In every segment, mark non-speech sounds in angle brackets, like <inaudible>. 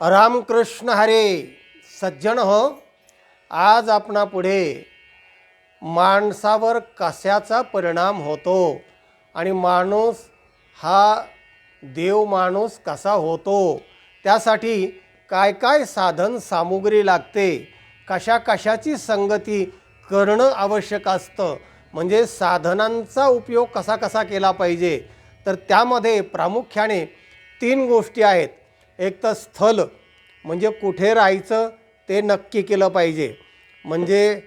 रामकृष्ण हरे सज्जन हो. आज आपणापुढे माणसावर कशाचा परिणाम होतो आणि माणूस हा देव माणूस कसा होतो त्यासाठी काय काय साधन सामुग्री लागते कशा कशाची संगती करणं आवश्यक असतं म्हणजे साधनांचा उपयोग कसा कसा केला पाहिजे तर त्यामध्ये प्रामुख्याने तीन गोष्टी आहेत. एक तर स्थल म्हणजे कुठे राहायचं ते नक्की केलं पाहिजे. म्हणजे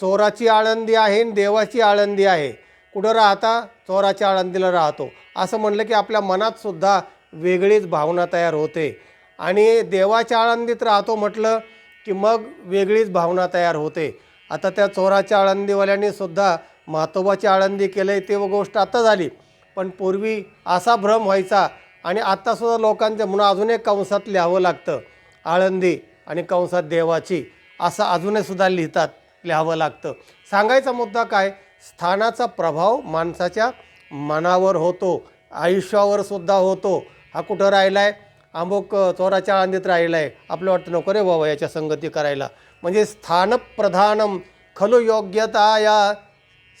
चोराची आळंदी आहे आणि देवाची आळंदी आहे. कुठं राहता? चोराच्या आळंदीला राहतो. असं म्हणलं की आपल्या मनातसुद्धा वेगळीच भावना तयार होते. आणि देवाच्या आळंदीत राहतो म्हटलं की मग वेगळीच भावना तयार होते. आता त्या चोराच्या आळंदीवाल्यांनी सुद्धा म्हातोबाची आळंदी केलं आहे ते गोष्ट आता झाली. पण पूर्वी असा भ्रम व्हायचा आणि आत्तासुद्धा लोकांच्या म्हणून अजून एक कंसात लिहावं लागतं आळंदी आणि कंसात देवाची असं अजूनही सुद्धा लिहितात लिहावं लागतं. सांगायचा मुद्दा काय? स्थानाचा प्रभाव माणसाच्या मनावर होतो आयुष्यावर सुद्धा होतो. हा कुठं राहिला आहे अमुक चोराच्या आळंदीत राहिला आहे आपलं वाटतं नको रे बाबा याच्या संगती करायला. म्हणजे स्थानप्रधानम खलु योग्यता या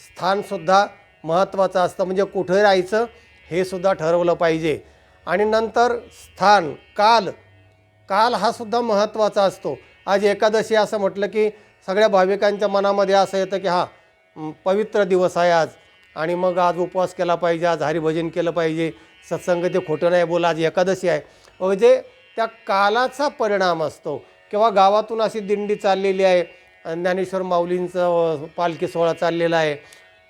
स्थानसुद्धा महत्त्वाचं असतं. म्हणजे कुठं राहायचं हे सुद्धा ठरवलं पाहिजे. आणि नंतर स्थान काल. काल हा सुद्धा महत्त्वाचा असतो. आज एकादशी असं म्हटलं की सगळ्या भाविकांच्या मनामध्ये असं येतं की हा पवित्र दिवस आहे आज. आणि मग आज उपवास केला पाहिजे आज हरिभजन केलं पाहिजे. सत्संग ते खोटं नाही बोला आज एकादशी आहे. म्हणजे त्या कालाचा परिणाम असतो. किंवा गावातून अशी दिंडी चाललेली आहे ज्ञानेश्वर माऊलींचं पालखी सोहळा चाललेला आहे.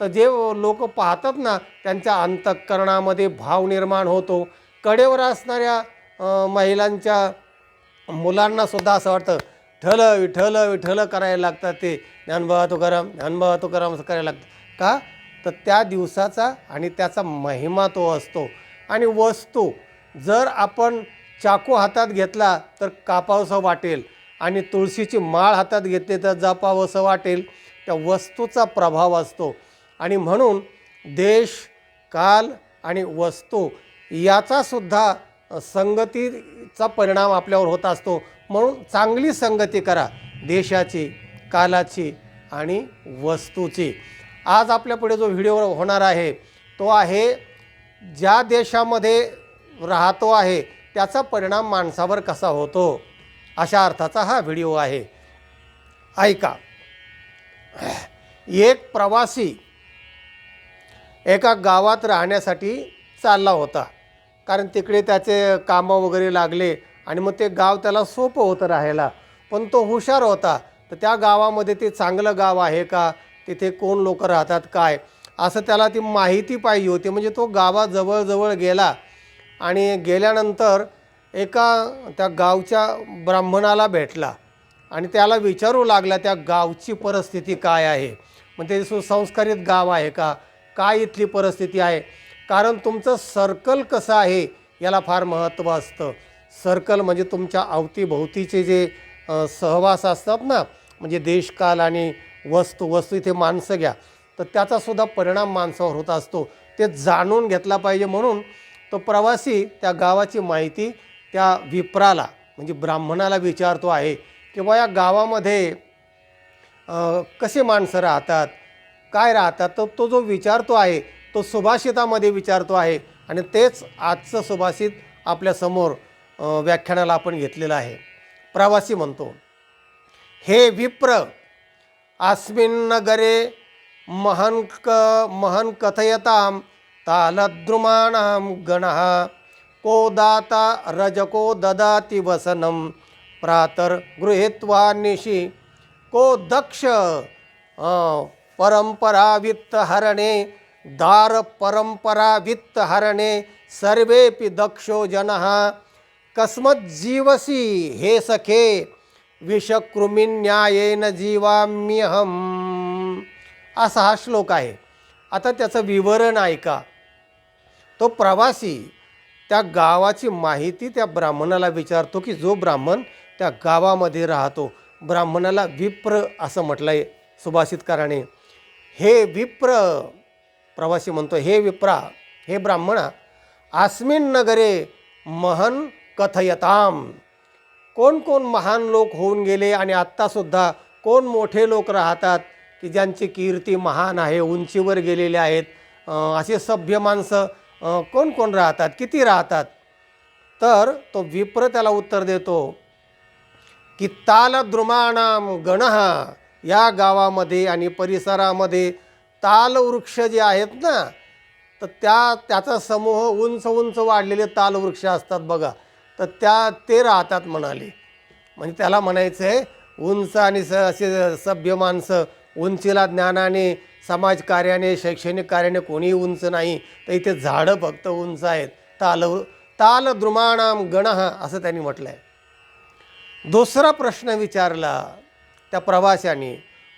तर जे लोक पाहतात ना त्यांच्या अंतःकरणामध्ये भाव निर्माण होतो. कडेवर असणाऱ्या महिलांच्या मुलांनासुद्धा असं वाटतं ठल विठल विठल करायला लागतात ते. ज्ञानबा तुकाराम ज्ञानबा तुकाराम असं करायला लागतं. का? तर त्या दिवसाचा आणि त्याचा महिमा तो असतो. आणि वस्तू जर आपण चाकू हातात घेतला तर कापावंसं वाटेल आणि तुळशीची माळ हातात घेतली तर जपावंसं वाटेल. त्या वस्तूचा प्रभाव असतो. आणि म्हणून देश काल आणि वस्तू याचासुद्धा संगतीचा परिणाम आपल्यावर होत असतो. म्हणून चांगली संगती करा देशाची कालाची आणि वस्तूची. आज आपल्यापुढे जो व्हिडिओ होणार आहे तो आहे ज्या देशामध्ये राहतो आहे त्याचा परिणाम माणसावर कसा होतो? अशा अर्थाचा हा व्हिडिओ आहे. ऐका. एक प्रवासी एका गावात राहण्यासाठी चालला होता. कारण तिकडे त्याचे कामं वगैरे लागले आणि मग ते गाव त्याला सोपं होतं राहायला. पण तो हुशार होता. तर त्या गावामध्ये ते चांगलं गाव आहे का? तिथे कोण लोक राहतात काय? असं त्याला ती माहिती पाहिजे होती. म्हणजे तो गावाजवळजवळ गेला आणि गेल्यानंतर एका त्या गावच्या ब्राह्मणाला भेटला आणि त्याला विचारू लागला त्या गावची परिस्थिती काय आहे? म्हणजे सुसंस्कारित गाव आहे का? काय इथली परिस्थिती आहे? कारण तुमचं सर्कल कसं आहे याला फार महत्त्व असतं. सर्कल म्हणजे तुमच्या अवतीभोवतीचे जे सहवास असतात ना म्हणजे देशकाल आणि वस्तू वस्तू इथे माणसं घ्या. तर त्याचासुद्धा परिणाम माणसावर होत असतो. ते जाणून घेतला पाहिजे म्हणून तो प्रवासी त्या गावाची माहिती त्या विप्राला म्हणजे ब्राह्मणाला विचारतो आहे किंवा या गावामध्ये कसे माणसं राहतात काय राहतात तर तो जो विचारतो आहे तो सुभाषितामध्ये विचारतो आहे आणि तेच आजचं सुभाषित आपल्यासमोर व्याख्यानाला आपण घेतलेलं आहे. प्रवासी म्हणतो हे विप्र अस्मिन् नगरे महन् क महन् कथयतां तालद्रुमाणां गणः को दाता रजको ददाति वसनं प्रातर्गृहीत्वा निशि को दक्ष परंपरा वित्तहरणे दार परंपरा वित्त हरणे सर्वेपि दक्षो जनः। कस्मत जीवसी हे सखे विषकृमिन्यायेन जीवाम्यहम। असा हा श्लोक आहे। आता त्याचं विवरण ऐका। तो प्रवासी त्या गावाची माहिती त्या ब्राह्मणाला विचारतो की जो ब्राह्मण त्या गावामध्ये राहतो ब्राह्मणाला विप्र असं म्हटलं आहे सुभाषितकाराने हे विप्र प्रवासी म्हणतो हे विप्रा हे ब्राह्मणा अस्मिन नगरे महन कथयताम. कोण कोण महान लोक होऊन गेले आणि आत्तासुद्धा कोण मोठे लोक राहतात की ज्यांची कीर्ती महान आहे उंचीवर गेलेले आहेत? असे सभ्य माणसं कोण कोण राहतात? किती राहतात? तर तो विप्र त्याला उत्तर देतो की तालद्रुमाणाम गण या गावामध्ये आणि परिसरामध्ये तालवृक्ष जे आहेत ना तर त्या त्याचा समूह उंच उंच वाढलेले तालवृक्ष असतात बघा. तर त्या ते राहतात म्हणाले. म्हणजे त्याला म्हणायचं आहे उंच आणि स असे सभ्य माणसं उंचीला ज्ञानाने समाजकार्याने शैक्षणिक कार्याने कोणीही उंच नाही. तर इथे झाडं फक्त उंच आहेत. ताल ताल द्रुमाणाम गणः असं त्यांनी म्हटलं आहे दुसरा प्रश्न विचारला त्या प्रवाशाने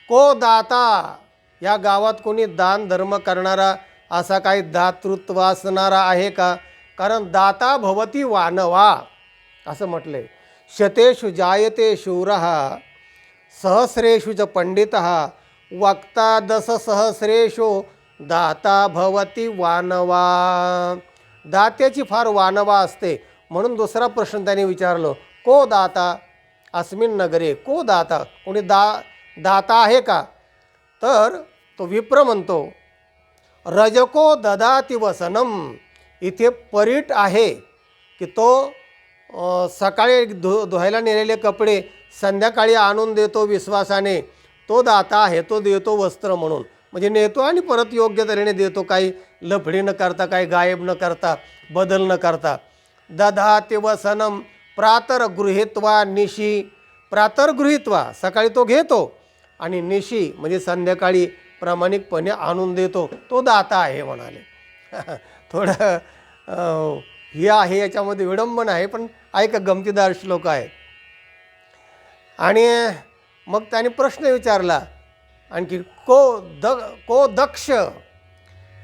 को दाता या गावात कोणी दान धर्म करणारा असा काही दातृत्व असणारा आहे का? कारण दाता भवती वानवा असं म्हटलंय. शतेषु जायते शूर सहस्रेषु च पंडित वक्ता दश सहस्रेषु दाता भवती वानवा. दात्याची फार वानवा असते. म्हणून दुसरा प्रश्न त्याने विचारलो को दाता? अस्मिन नगरे को दाता? कोणी दा दाता आहे का? तर तो विप्र म्हणतो रजको ददाती वसनम इथे परीट आहे की तो सकाळी धु धुवायला नेलेले कपडे संध्याकाळी आणून देतो विश्वासाने. तो दाता आहे तो देतो वस्त्र म्हणून. म्हणजे नेतो आणि परत योग्य तऱ्हेने देतो काही लफडी न करता काही गायब न करता बदल न करता. दधाते वसनम प्रातर गृहित्वा निशी प्रातर गृहित्वा सकाळी तो घेतो. आणि निशी म्हणजे संध्याकाळी प्रामाणिकपणे आणून देतो. तो दाता आहे म्हणाले. <laughs> थोडं हे आहे याच्यामध्ये विडंबन आहे पण ऐका गमतीदार श्लोक आहे. आणि मग त्याने प्रश्न विचारला आणखी को द को दक्ष?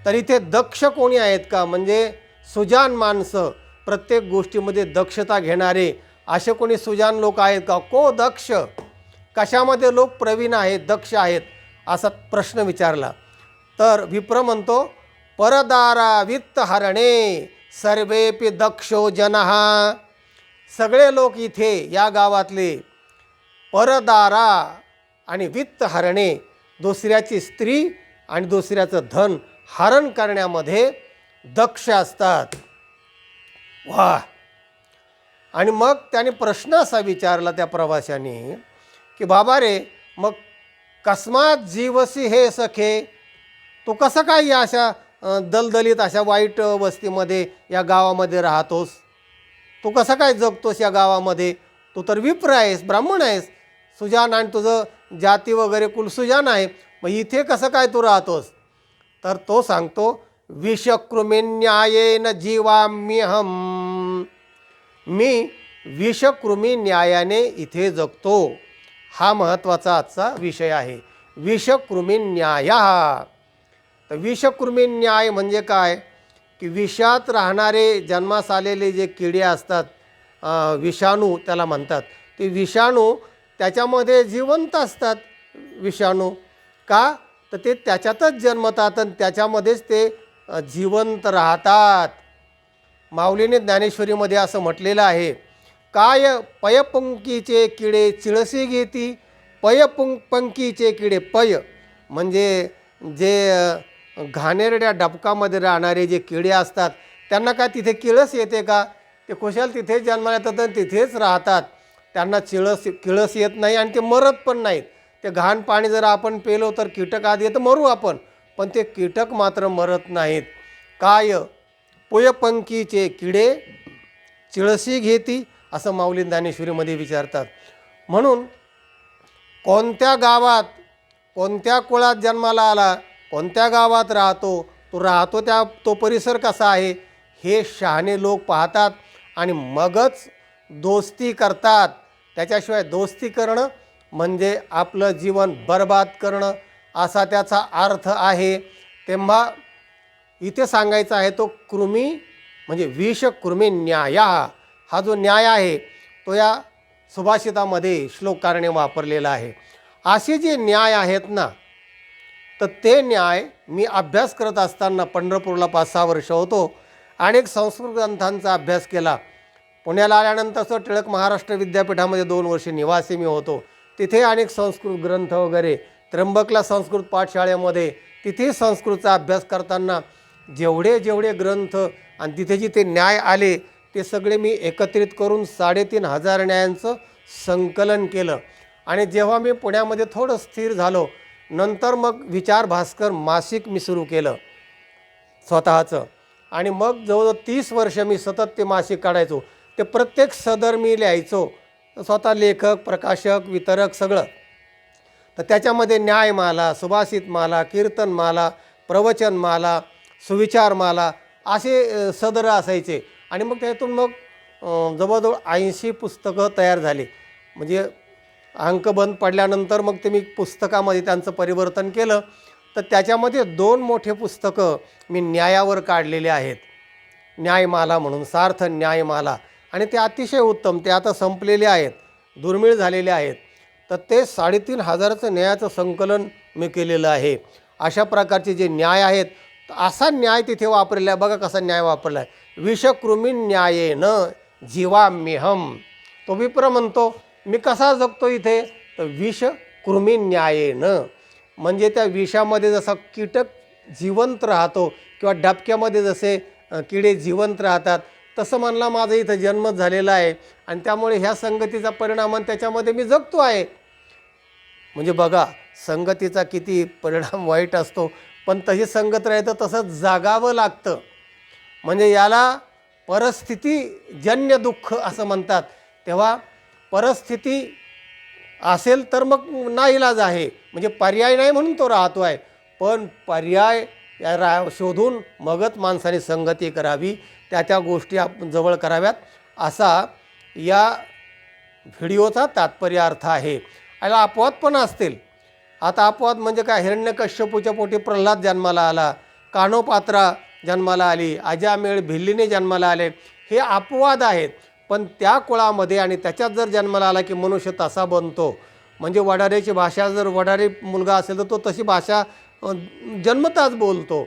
तर इथे दक्ष कोणी आहेत का? म्हणजे सुजान माणसं प्रत्येक गोष्टीमध्ये दक्षता घेणारे असे कोणी सुजान लोक आहेत का? को दक्ष? कशामध्ये लोक प्रवीण आहेत दक्ष आहेत असा प्रश्न विचारला. तर विप्र म्हणतो परदारा वित्त हरणे सर्वेपी दक्षो जनहा सगळे लोक इथे या गावातले परदारा आणि वित्त हरणे दुसऱ्याची स्त्री आणि दुसऱ्याचं धन हरण करण्यामध्ये दक्ष असतात. वा आणि मग त्याने प्रश्न असा विचारला त्या प्रवाशाने की बाबा रे मग कस्मात जीवसी हे सखे तू कसं काय या अशा दलदलीत अशा वाईट वस्तीमध्ये या गावामध्ये राहतोस? तू कसं काय जगतोस या गावामध्ये? तू तर विप्र आहेस ब्राह्मण आहेस. सुजान आणि तुझं जाती वगैरे कुलसुजान आहे. मग इथे कसं काय तू राहतोस? तर तो सांगतो विषकृमीन्यायेन जीवाम्यहम. मी विषकृमी न्यायाने इथे जगतो. हा महत्त्वाचा आजचा विषय आहे. विषकृमी न्याय तर विषकृमी न्याय म्हणजे काय? की विषात राहणारे जन्मास आलेले जे किडे असतात विषाणू त्याला म्हणतात. ते विषाणू त्याच्यामध्ये जिवंत असतात विषाणू. का? तर ते त्याच्यातच जन्मतात आणि त्याच्यामध्येच ते जिवंत राहतात. माऊलीने ज्ञानेश्वरीमध्ये असं म्हटलेलं आहे. काय पयपंकीचे किडे चिळसे घेती? पयपं पंकीचे किडे पय. म्हणजे जे घाणेरड्या डबकामध्ये राहणारे जे किडे असतात त्यांना काय तिथे किळस येते का? ते खुशाल तिथेच जन्माला येतात आणि तिथेच राहतात. त्यांना चिळस किळस येत नाही आणि ते मरत पण नाहीत. ते घाण पाणी जर आपण पेलो तर कीटक आधी तर मरू आपण. पण ते कीटक मात्र मरत नाहीत. काय पोयपंकीचे किडे चिळसी घेती? असं माऊली ज्ञानेश्वरीमध्ये विचारतात. म्हणून कोणत्या गावात कोणत्या कुळात जन्माला आला कोणत्या गावात राहतो तो राहतो त्या तो परिसर कसा आहे हे शहाणे लोक पाहतात आणि मगच दोस्ती करतात. त्याच्याशिवाय दोस्ती करणं म्हणजे आपलं जीवन बर्बाद करणं असा त्याचा अर्थ आहे. तेव्हा इथे सांगायचा आहे तो कृमी म्हणजे विष कृमी न्याया. हा जो न्याय आहे तो या सुभाषितामध्ये श्लोकारणे वापरलेला आहे. असे जे न्याय आहेत ना तर ते न्याय मी अभ्यास करत असताना पंढरपूरला पाच सहा वर्ष होतो अनेक संस्कृत ग्रंथांचा अभ्यास केला. पुण्याला आल्यानंतरचं टिळक महाराष्ट्र विद्यापीठामध्ये दोन वर्षे निवासी मी होतो. तिथे अनेक संस्कृत ग्रंथ वगैरे त्र्यंबकला संस्कृत पाठशाळेमध्ये तिथे संस्कृतचा अभ्यास करताना जेवढे जेवढे ग्रंथ आणि तिथे जिथे न्याय आले ते सगळे मी एकत्रित करून साडेतीन हजार न्यायांचं संकलन केलं. आणि जेव्हा मी पुण्यामध्ये थोडं स्थिर झालो नंतर मग विचार भास्कर मासिक मी सुरू केलं स्वतःचं. आणि मग जवळजवळ तीस वर्ष मी सतत ते मासिक काढायचो. ते प्रत्येक सदर मी लिहायचो. स्वतः लेखक प्रकाशक वितरक सगळं. तर त्याच्यामध्ये न्यायमाला सुभाषितमाला कीर्तनमाला प्रवचनमाला सुविचारमाला असे सदर असायचे. आणि मग त्यातून मग जवळजवळ ऐंशी पुस्तकं तयार झाली. म्हणजे अंक बंद पडल्यानंतर मग ते मी पुस्तकामध्ये त्यांचं परिवर्तन केलं. तर त्याच्यामध्ये दोन मोठे पुस्तकं मी न्यायावर काढलेले आहेत. न्यायमाला म्हणून सार्थ न्यायमाला. आणि ते अतिशय उत्तम ते आता संपलेले आहेत दुर्मिळ झालेले आहेत. तर ते साडेतीन हजाराचं न्यायाचं संकलन मी केलेलं आहे. अशा प्रकारचे जे न्याय आहेत तर असा न्याय तिथे वापरलेला आहे. बघा कसा न्याय वापरला आहे. विषकृमी न्यायेन जीवाम्यहम. तो विप्र म्हणतो मी कसा जगतो इथे? तर विषकृमी न्यायेनं. म्हणजे त्या विषामध्ये जसा कीटक जिवंत राहतो किंवा डबक्यामध्ये जसे किडे जिवंत राहतात तसं म्हणला माझा इथं जन्मच झालेला आहे आणि त्यामुळे ह्या संगतीचा परिणाम आणि त्याच्यामध्ये मी जगतो आहे. म्हणजे बघा संगतीचा किती परिणाम वाईट असतो पण तशी संगत राहतं तसं जागावं लागतं. म्हणजे याला परिस्थितीजन्य दुःख असं म्हणतात. तेव्हा परिस्थिती असेल तर मग नाईलाज आहे. म्हणजे पर्याय नाही म्हणून तो राहतो आहे. पण पर्याय या रा शोधून मगच माणसाने संगती करावी. त्या त्या गोष्टी आपण जवळ कराव्यात. असा या व्हिडिओचा तात्पर्य अर्थ आहे. याला अपवाद पण असतील. आता अपवाद म्हणजे काय? हिरण्यकश्यपूच्या पोटी प्रल्हाद जन्माला आला कानोपात्रा जन्माला आली अजामेळ भिल्लीने जन्माला आले. हे अपवाद आहेत पण त्या कुळामध्ये आणि त्याच्यात जर जन्माला आला की मनुष्य तसा बनतो. म्हणजे वडारेची भाषा जर वडारी मुलगा असेल तर तो तशी भाषा जन्मताच बोलतो.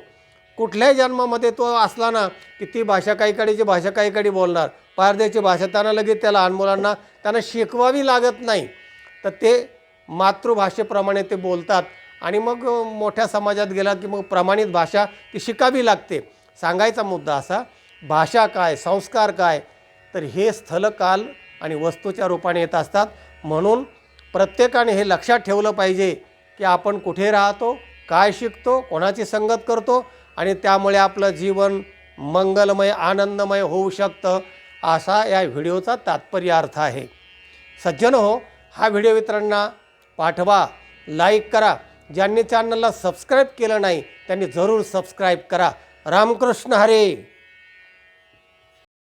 कुठल्याही जन्मामध्ये तो असला ना की ती भाषा काहीकडीची भाषा काहीकडे बोलणार. पारदेची भाषा त्यांना लगेच त्याला लहान मुलांना त्यांना शिकवावी लागत नाही. तर ते मातृभाषेप्रमाणे ते बोलतात आणि मग मोठ्या समाजात गेला की मग प्रमाणित भाषा ती शिकावी लागते. सांगायचा मुद्दा असा भाषा काय संस्कार काय तर हे स्थलकाल आणि वस्तूच्या रूपाने येत असतात. म्हणून प्रत्येकाने हे लक्षात ठेवलं पाहिजे की आपण कुठे राहतो काय शिकतो कोणाची संगत करतो आणि त्यामुळे आपलं जीवन मंगलमय आनंदमय होऊ शकतं असा या व्हिडिओचा तात्पर्य अर्थ आहे. सज्जन हो हा व्हिडिओ इतरांना पाठवा लाईक करा. ज्यांनी चॅनलला सबस्क्राईब केलं नाही त्यांनी जरूर सबस्क्राईब करा. रामकृष्ण हरे!